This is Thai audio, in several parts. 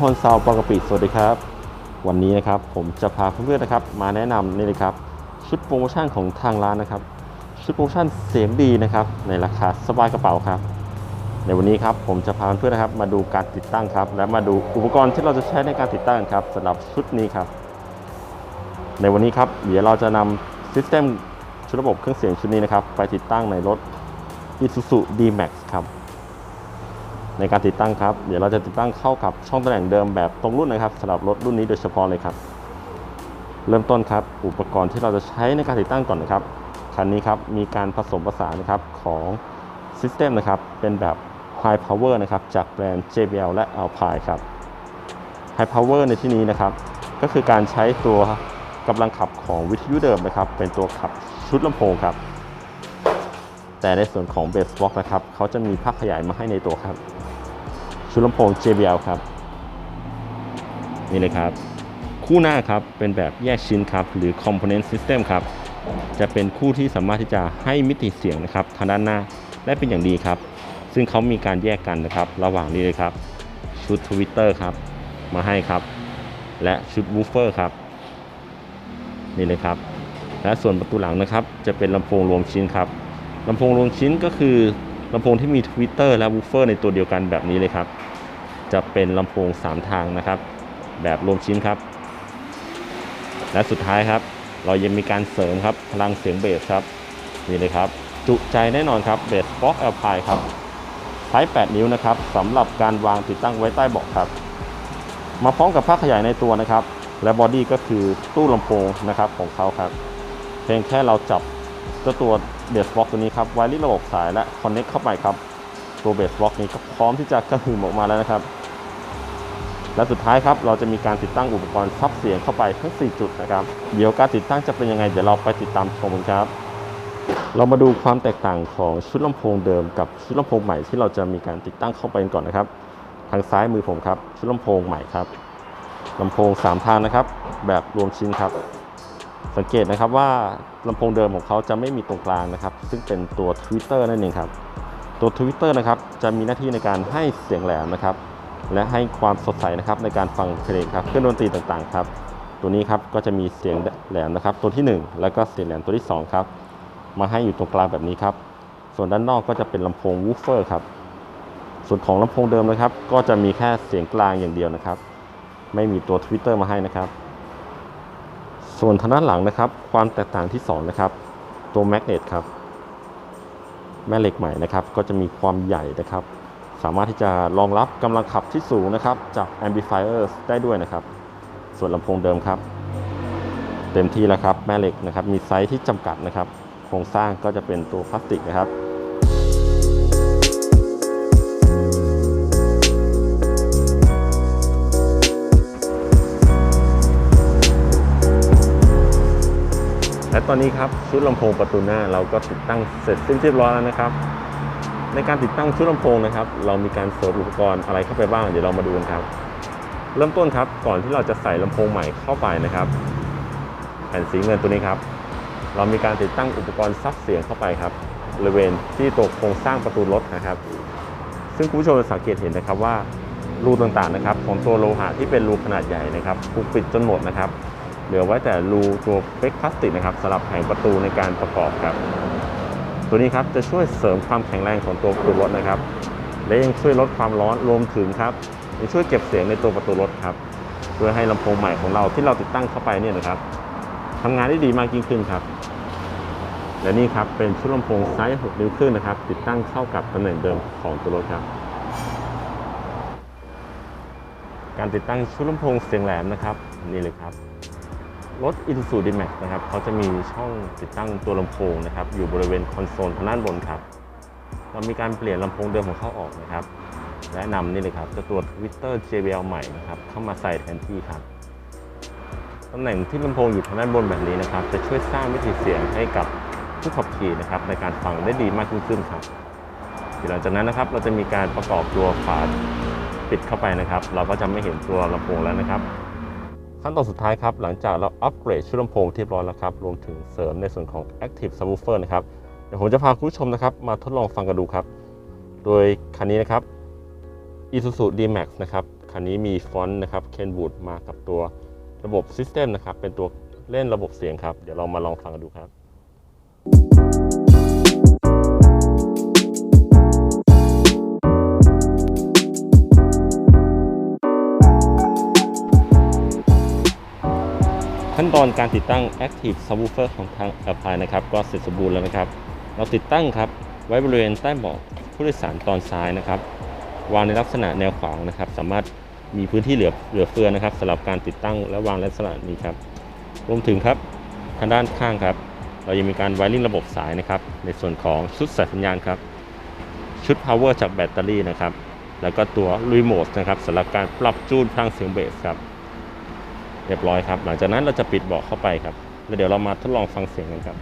ฮอนซาวปากปิสวัสดีครับ วันนี้นะครับผมจะพาเพื่อนๆนะครับ มาแนะนำนี่เลยครับ ชุดโปรโมชั่นของทางร้านนะครับ ชุดโปรโมชั่นเสียงดีนะครับ ในราคาสบายกระเป๋าครับ ในวันนี้ครับผมจะพาเพื่อนๆนะครับ มาดูการติดตั้งครับ และมาดูอุปกรณ์ที่เราจะใช้ในการติดตั้งครับสำหรับชุดนี้ครับ ในวันนี้ครับเดี๋ยวเราจะนำซิสเต็มชุดระบบเครื่องเสียงชุดนี้นะครับ ไปติดตั้งในรถ Isuzu D-Max ครับ ในการติดตั้งครับ เดี๋ยวเราจะติดตั้งเข้ากับช่องตำแหน่งเดิมแบบตรงรุ่นนะครับสำหรับรถรุ่นนี้โดยเฉพาะเลยครับ เริ่มต้นครับ อุปกรณ์ที่เราจะใช้ในการติดตั้งก่อนนะครับคันนี้ครับมีการผสมผสานนะครับของซิสเต็มนะครับเป็นแบบ High Power นะครับจากแบรนด์ JBL และ Alpine ครับ High Power ในที่นี้นะครับ ก็คือการใช้ตัวกำลังขับของวิทยุเดิมนะครับ เป็นตัวขับชุดลำโพงครับ แต่ในส่วนของเบสบ็อกนะครับเขาจะมีภาคขยายมาให้ในตัวครับ ชุดลำโพง JBL ครับ นี่เลยครับ คู่หน้าครับเป็นแบบแยกชิ้นครับ หรือ Component System ครับ จะเป็นคู่ที่สามารถที่จะให้มิติเสียงนะครับทางด้านหน้าได้เป็นอย่างดีครับ ซึ่งเขามีการแยกกันนะครับ ระหว่างนี้เลยครับ ชุด Twitter ครับ มาให้ครับ และชุด Woofer ครับ นี่เลยครับ และส่วนประตูหลังนะครับ จะเป็นลำโพงรวมชิ้นครับลำโพงรวมชิ้นก็คือลำโพงที่มี Twitter และ Woofer ในตัวเดียวกันแบบนี้เลยครับ จะเป็นลำโพง 3 ทางนะครับ แบบรวมชิ้นครับ และสุดท้ายครับ เรายังมีการเสริมครับ พลังเสียงเบสครับนี่เลยครับ จุใจแน่นอนครับเบสบ็อกแอลพายครับใช้8นิ้วนะครับสำหรับการวางติดตั้งไว้ใต้เบาะครับ มาพร้อมกับภาขยายในตัวนะครับ และบอดี้ก็คือตู้ลำโพงนะครับของเขาครับ เพียงแค่เราจับเจ้าตัวเบสบ็อกตัวนี้ครับไว้ที่ระบบสายและคอนเน็กเข้าไปครับ ตัวเบสบ็อกนี้ก็พร้อมที่จะกระหึ่มออกมาแล้วนะครับ และสุดท้ายครับเราจะมีการติดตั้งอุปกรณ์ซับเสียงเข้าไปทั้ง 4 จุดนะครับ เดี๋ยวการติดตั้งจะเป็นยังไงเดี๋ยวเราไปติดตามชมกันครับ เรามาดูความแตกต่างของชุดลำโพงเดิมกับชุดลำโพงใหม่ที่เราจะมีการติดตั้งเข้าไปกันก่อนนะครับ ทางซ้ายมือผมครับชุดลำโพงใหม่ครับลำโพง 3 ทางนะครับ แบบรวมชิ้นครับ สังเกตนะครับว่าลำโพงเดิมของเขาจะไม่มีตรงกลางนะครับ ซึ่งเป็นตัว Twitter นั่นเองครับ ตัว Twitter นะครับจะมีหน้าที่ในการให้เสียงแหลมนะครับ และให้ความสดใสนะครับในการฟังเพลงครับเครื่องดนตรีต่างๆครับตัวนี้ครับก็จะมีเสียงแหลมนะครับ ตัวที่ 1 แล้วก็เสียงแหลมตัวที่ 2 ครับ มาให้อยู่ตรงกลางแบบนี้ครับ ส่วนด้านนอกก็จะเป็นลำโพงวูฟเฟอร์ครับส่วนของลำโพงเดิมนะครับ ก็จะมีแค่เสียงกลางอย่างเดียวนะครับ ไม่มีตัว Twitter มาให้นะครับ ส่วนทางด้านหลังนะครับ ความแตกต่างที่ 2 นะครับ ตัวแมกเนตครับ แม่เหล็กใหม่นะครับ ก็จะมีความใหญ่นะครับ สามารถที่จะรองรับกำลังขับที่สูงนะครับ จาก amplifier ได้ด้วยนะครับ ส่วนลำโพงเดิมครับ เต็มที่แล้วครับแม่เหล็กนะครับ มีไซส์ที่จำกัดนะครับ โครงสร้างก็จะเป็นตัวพลาสติกนะครับและตอนนี้ครับชุดลำโพงประตูหน้าเราก็ติดตั้งเสร็จสิ้นเรียบร้อยแล้วนะครับ ในการติดตั้งชุดลำโพงนะครับ เรามีการเสริมอุปกรณ์อะไรเข้าไปบ้างเดี๋ยวเรามาดูกันครับ เริ่มต้นครับก่อนที่เราจะใส่ลำโพงใหม่เข้าไปนะครับ แผ่นสีเงินตัวนี้ครับ เรามีการติดตั้งอุปกรณ์ซับเสียงเข้าไปครับบริเวณที่ตัวโครงสร้างประตูรถนะครับ ซึ่งคุณผู้ชมจะสังเกตเห็นนะครับว่ารูต่างๆนะครับ ของตัวโลหะที่เป็นรูขนาดใหญ่นะครับถูกปิดจนหมดนะครับ เหลือไว้แต่รูตัวเฟกพลาสติกนะครับสำหรับแผงประตูในการประกอบครับ ตัวนี้ครับจะช่วยเสริมความแข็งแรงของตัวประตูรถนะครับ และยังช่วยลดความร้อนรวมถึงครับยังช่วยเก็บเสียงในตัวประตูรถครับเพื่อให้ลำโพงใหม่ของเราที่เราติดตั้งเข้าไปเนี่ยนะครับทำงานได้ดีมากยิ่งขึ้นครับ และนี่ครับเป็นชุดลำโพงไซส์6นิ้วครึ่งนะครับ ติดตั้งเข้ากับตำแหน่งเดิมของตัวรถครับ การติดตั้งชุดลำโพงเสียงแหลมนะครับนี่เลยครับ รถ Isuzu D-Max นะครับเขาจะมีช่องติดตั้งตัวลำโพงนะครับอยู่บริเวณคอนโซลทางด้านบนครับ เรามีการเปลี่ยนลำโพงเดิมของเขาออกนะครับ และนำนี่เลยครับจะตัว Twitter JBL ใหม่นะครับเข้ามาใส่แทนที่ครับตำแหน่งที่ลำโพงอยู่ทางด้านบนแบบนี้นะครับ จะช่วยสร้างวิถีเสียงให้กับผู้ขับขี่นะครับในการฟังได้ดีมากขึ้นครับหลังจากนั้นนะครับเราจะมีการประกอบตัวฝาปิดเข้าไปนะครับ เราก็จะไม่เห็นตัวลำโพงแล้วนะครับ ขั้นตอนสุดท้ายครับ หลังจากเราอัปเกรดชุดลำโพงที่เรียบร้อยแล้วครับ รวมถึงเสริมในส่วนของ Active Subwoofer นะครับ เดี๋ยวผมจะพาคุณผู้ชมนะครับ มาทดลองฟังกันดูครับ โดยคันนี้นะครับ Isuzu D-Max นะครับ คันนี้มีฟอนต์นะครับเคนบูดมากับตัวระบบซิสเต็มนะครับ เป็นตัวเล่นระบบเสียงครับ เดี๋ยวเรามาลองฟังกันดูครับขั้น ตอนการติดตั้ง Active Subwoofer ของทาง Alpine นะครับ ก็เสร็จสมบูรณ์แล้วนะครับ เราติดตั้งครับ ไว้บริเวณใต้เบาะผู้โดยสารตอนซ้ายนะครับ วางในลักษณะแนวขวางนะครับ สามารถมีพื้นที่เหลือเหลือเฟือนะครับสำหรับการติดตั้งและวางลักษณะนี้ครับ รวมถึงครับทางด้านข้างครับ เรายังมีการไวริ่งระบบสายนะครับ ในส่วนของชุดสายสัญญาณครับ ชุด power จากแบตเตอรี่นะครับ แล้วก็ตัวรีโมทนะครับสำหรับการปรับจูนพลังเสียงเบสครับ เรียบร้อยครับ หลังจากนั้นเราจะปิดเบาะเข้าไปครับแล้วเดี๋ยวเรามาทดลองฟังเสียงกันครับ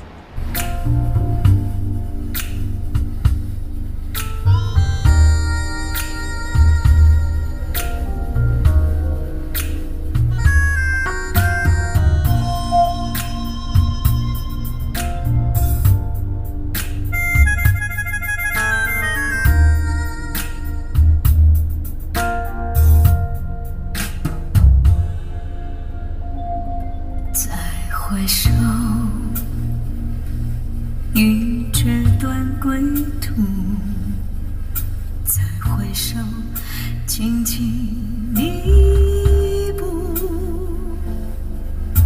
荆棘一步，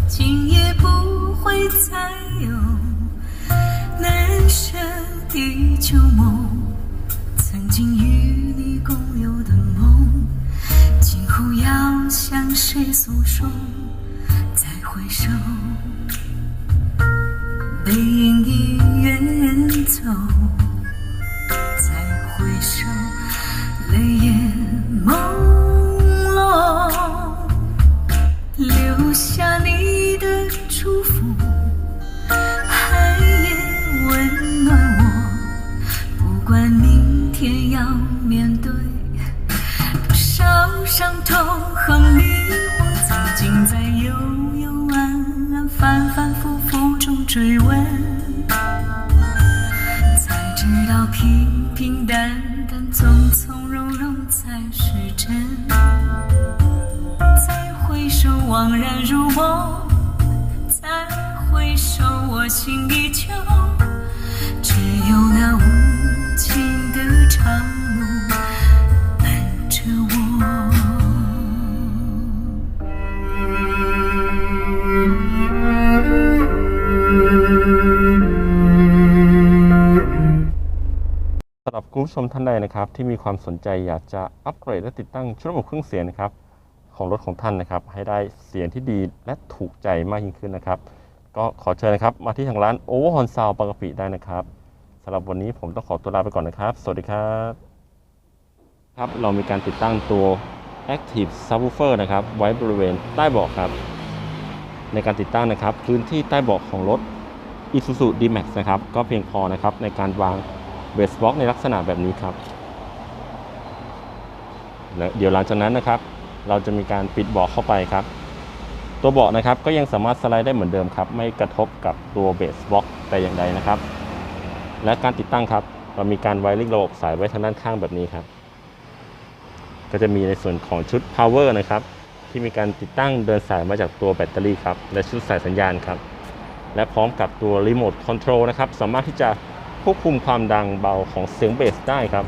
今夜不会再有难舍的旧梦。曾经与你共有的梦，今后要向谁诉说？再回首，背影已远走。留下你的祝福，寒夜温暖我。不管明天要面对多少伤痛和迷惑，曾经在幽幽暗暗、反反复复中追问，才知道平平淡淡、从从容容才是真。回首，惘然如梦；再回首，我心依旧。只有那无尽的长路伴着我。สำหรับคุณผู้ชมท่านใดนะครับ ที่มีความสนใจอยากจะอัปเกรดและติดตั้งชุดระบบเครื่องเสียงนะครับ ของรถของท่านนะครับ ให้ได้เสียงที่ดีและถูกใจมากยิ่งขึ้นนะครับ ก็ขอเชิญนะครับมาที่ทางร้าน Overhorn Sound บางกะปิได้นะครับสำหรับวันนี้ผมต้องขอตัวลาไปก่อนนะครับ สวัสดีครับครับเรามีการติดตั้งตัว Active Subwoofer นะครับ ไว้บริเวณใต้เบาะครับ ในการติดตั้งนะครับ พื้นที่ใต้เบาะของรถ Isuzu D-Max นะครับ ก็เพียงพอนะครับในการวางเบสบ็อกในลักษณะแบบนี้ครับและเดี๋ยวหลังจากนั้นนะครับ เราจะมีการปิดเบาะเข้าไปครับ ตัวเบาะนะครับก็ยังสามารถสไลด์ได้เหมือนเดิมครับ ไม่กระทบกับตัวเบสบล็อกแต่อย่างใดนะครับ และการติดตั้งครับ เรามีการไวริ่งระบบสายไว้ทางด้านข้างแบบนี้ครับ ก็จะมีในส่วนของชุด power นะครับ ที่มีการติดตั้งเดินสายมาจากตัวแบตเตอรี่ครับ และชุดสายสัญญาณครับ และพร้อมกับตัวรีโมทคอนโทรลนะครับ สามารถที่จะควบคุมความดังเบาของเสียงเบสได้ครับ